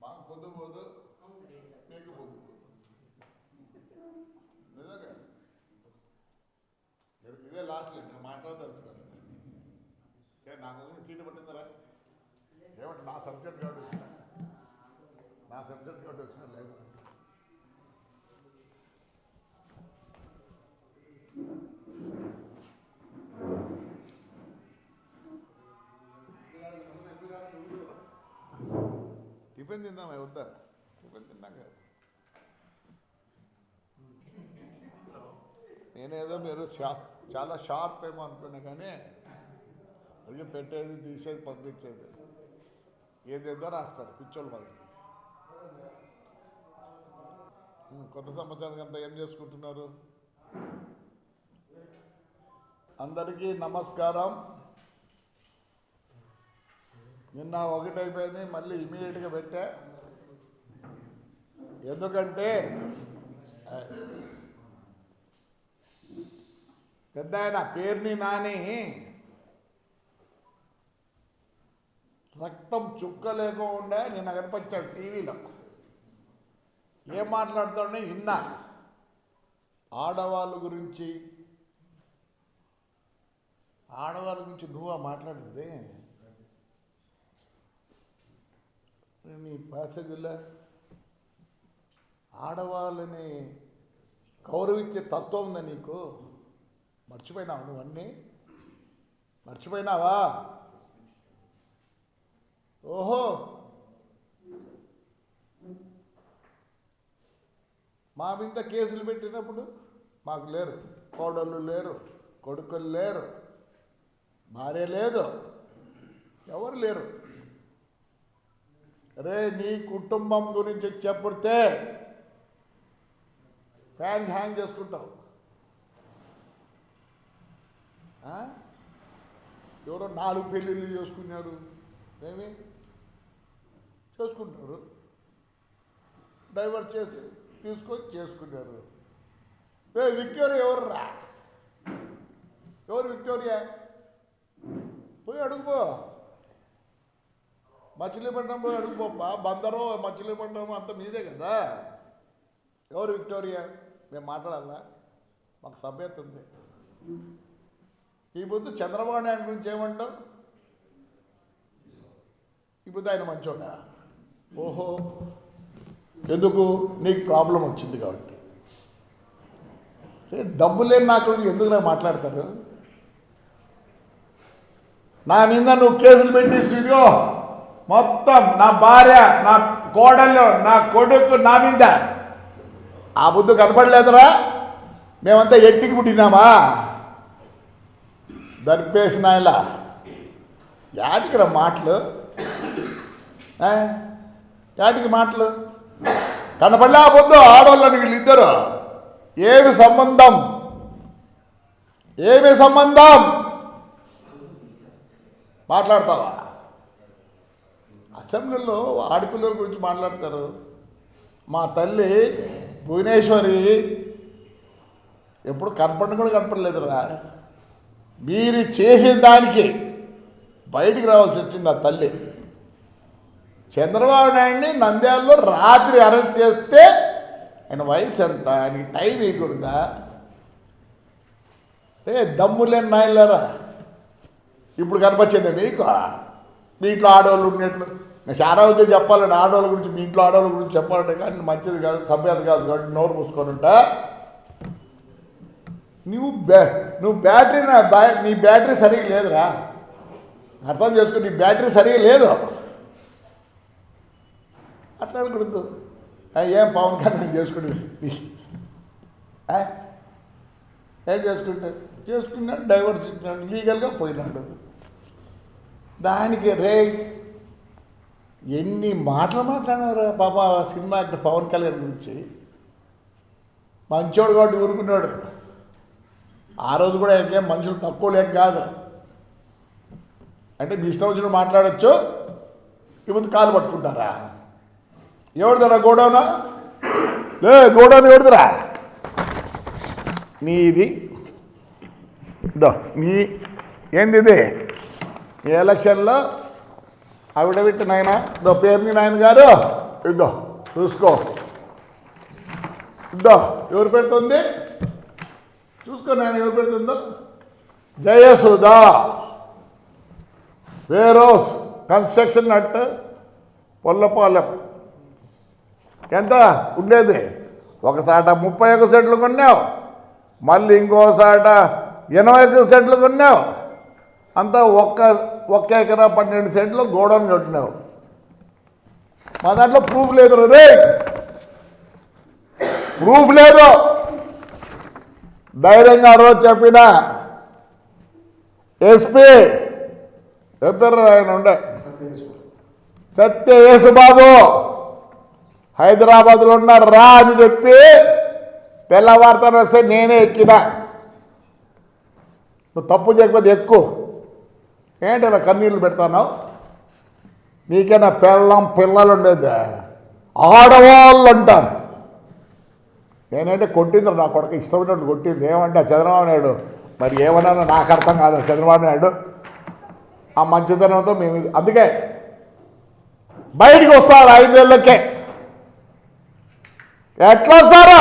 మాకు పొద్దు పోదు మీకు పొద్దు పోదు నిజంగా. ఇది- ఇదే లాస్ట్ లేదు నేను మాట్లాడదలుచుకోలేదు ఏ నాకు ఒకటి తీట పట్టిందరా? ఏమంటే నా సబ్జెక్ట్ కార్డు వచ్చిన నా సబ్జెక్ట్ కార్డు వచ్చిన లేదు. టిఫిన్ తిందామా? వద్దా? టిఫిన్ తిన్నాక నేనేదో మీరు షాప్ చాలా షార్ప్ ఏమో అనుకున్నా కానీ అడిగి పెట్టేది తీసేది పంపించేది. ఏదేదో రాస్తారు పిచ్చోళ్ళు మనకి కొత్త సంవత్సరానికి అంతా ఏం చేసుకుంటున్నారు? అందరికీ నమస్కారం. నిన్న ఒకటి అయిపోయింది మళ్ళీ ఇమీడియట్గా పెట్టా. ఎందుకంటే పెద్ద ఆయన పేరుని నాని రక్తం చుక్క లేకుండా నిన్న కనిపించాడు టీవీలో. ఏం మాట్లాడుతాడో విన్నా. ఆడవాళ్ళ గురించి ఆడవాళ్ళ గురించి నువ్వా మాట్లాడింది? నీ పాసగుల ఆడవాళ్ళని గౌరవించే తత్వం ఉందా నీకు? మర్చిపోయినావు నువ్వన్నీ? మర్చిపోయినావా? ఓహో. మా మీద కేసులు పెట్టినప్పుడు మాకు లేరు. కోడళ్ళు లేరు కొడుకులు లేరు భార్య లేదు. ఎవరు లేరు? రే నీ కుటుంబం గురించి చెప్తే ఫ్యాన్ హ్యాంగ్ చేసుకుంటావు. ఆ? ఎవరో నాలుగు పెళ్ళిళ్ళు చేసుకున్నారు. ఏమి? చేసుకుంటారు. డైవర్ట్ చేసి తీసుకొని చేసుకున్నారు. ఏ విక్టోరియా ఎవరు రా ఎవరు విక్టోరియా? పోయి అడుగుపో. మచిలీపట్నం పోయి అడుగుపోపా బందరో మచిలీపట్నం అంత మీదే కదా. ఎవరు విక్టోరియా? మేము మాట్లాడాలా? మాకు సభ్యత ఉంది ఈ బుద్ధు చంద్రబాబు నాయుడు గురించి ఏమంటావు? ఈ బుద్ధు ఆయన మంచోడా? ఓహో ఎందుకు? నీకు ప్రాబ్లం వచ్చింది కాబట్టి. ఏ, నాకు ఎందుకు నాకు ఎందుకురా మాట్లాడతారు నా మీద నువ్వు కేసులు పెట్టి ఇదిగో మొత్తం నా భార్య నా కోడలు నా కొడుకు నా మీద ఆ బుద్ధు కనపడలేదురా? మేమంతా ఎట్టికి పుట్టినామా? దర్పేసిన ఇలా యాటికి మాటలు? వాటికి మాటలు? కనపడలే పొద్దు ఆడవాళ్ళని వీళ్ళిద్దరు. ఏమి సంబంధం? ఏమి సంబంధం? మాట్లాడతావా? అసెంబ్లీలో ఆడపిల్లల గురించి మాట్లాడతారు. మా తల్లి భువనేశ్వరి. ఎప్పుడు కనపడిన కూడా కనపడలేదురా. మీరు చేసిన దానికి బయటికి రావాల్సి వచ్చింది ఆ తల్లి. చంద్రబాబు నాయుడిని నంద్యాలలో రాత్రి అరెస్ట్ చేస్తే ఆయన వయసు ఎంత? ఆయనకి టైం ఇవ్వకూడదా? ఏ దమ్ము లేని నాయనలారా? ఇప్పుడు కనిపించింది మీకు? మీ ఇంట్లో ఆడవాళ్ళు ఉన్నట్లు నేను చాలా చెప్పాలండి ఆడవాళ్ళ గురించి మీ ఇంట్లో ఆడవాళ్ళ గురించి చెప్పాలంటే కానీ మంచిది కాదు సభ్యత కాదు కాబట్టి నోరు మూసుకొని ఉంటా. నువ్వు బ్యా నువ్వు బ్యాటరీ నా బ్యా నీ బ్యాటరీ సరిగా లేదురా. అర్థం చేసుకో నీ బ్యాటరీ సరిగా లేదు. అట్లాడకూడదు ఆ, ఏం పవన్ కళ్యాణ్ చేసుకుంటే? ఏం చేసుకుంటే? చేసుకున్నాడు డైవర్స్ ఇచ్చినాడు లీగల్గా పోయినాడు. దానికి రే ఎన్ని మాటలు మాట్లాడినారు పాప సినిమా యాక్టర్ పవన్ కళ్యాణ్ గురించి? మంచోడు కాబట్టి ఊరుకున్నాడు. ఆ రోజు కూడా ఇంకేం మనుషులు తక్కువ లేక కాదు. అంటే మీ ఇష్టం వచ్చిన మాట్లాడచ్చు ఇప్పుడు కాలు పట్టుకుంటారా? ఎవరిదరా గోడౌనా? లే గోడౌన్ ఎవరిదిరా? నీది. ఇదో నీ ఏంది ఇది ఈ ఎలక్షన్లో ఆవిడబెట్టి నాయన ఇదో పేరుని నాయన గారు. ఇద్దో చూసుకో. ఇద్దో ఎవరు పెడుతుంది? చూసుకో నాయన ఎవరు పెడుతుందో. జయసుధా. వేరోస్ కన్స్ట్రక్షన్ నట్ పొల్లపాలెం. ఎంత? ఉండేది. ఒకసాట ముప్పై ఒక సెట్లు కొన్నావు. మళ్ళీ ఇంకోసాట ఎనభై ఒక సెట్లు కొన్నావు. అంతా ఒక్క ఒక్క ఎకరా పన్నెండు సెంట్లు గోడౌన్ కట్టినావు. మా దాంట్లో ప్రూఫ్ లేదు రే ప్రూఫ్ లేదు. ధైర్యంగా ఆ రోజు చెప్పిన ఎస్పీ చెప్పారు ఆయన ఉండే? సత్య యేసుబాబు హైదరాబాద్లో ఉన్నారు రా అని చెప్పి తెల్లవారుతాను వస్తే నేనే ఎక్కినా. నువ్వు తప్పు చేయకపోతే ఎక్కువ ఏంటి నా కన్నీళ్ళు పెడతాను నీకైనా పెళ్ళం పిల్లలు ఉండేది ఆడవాళ్ళు అంట నేనంటే కొట్టింది నా కొడుకు ఇష్టమైనట్టు కొట్టింది. ఏమంటే చంద్రబాబు నాయుడు? మరి ఏమన్నా నాకు అర్థం కాదు చంద్రబాబు నాయుడు. ఆ మంచితనంతో మేము అందుకే బయటికి వస్తారు ఐదేళ్ళకే ఎట్లా వస్తారా?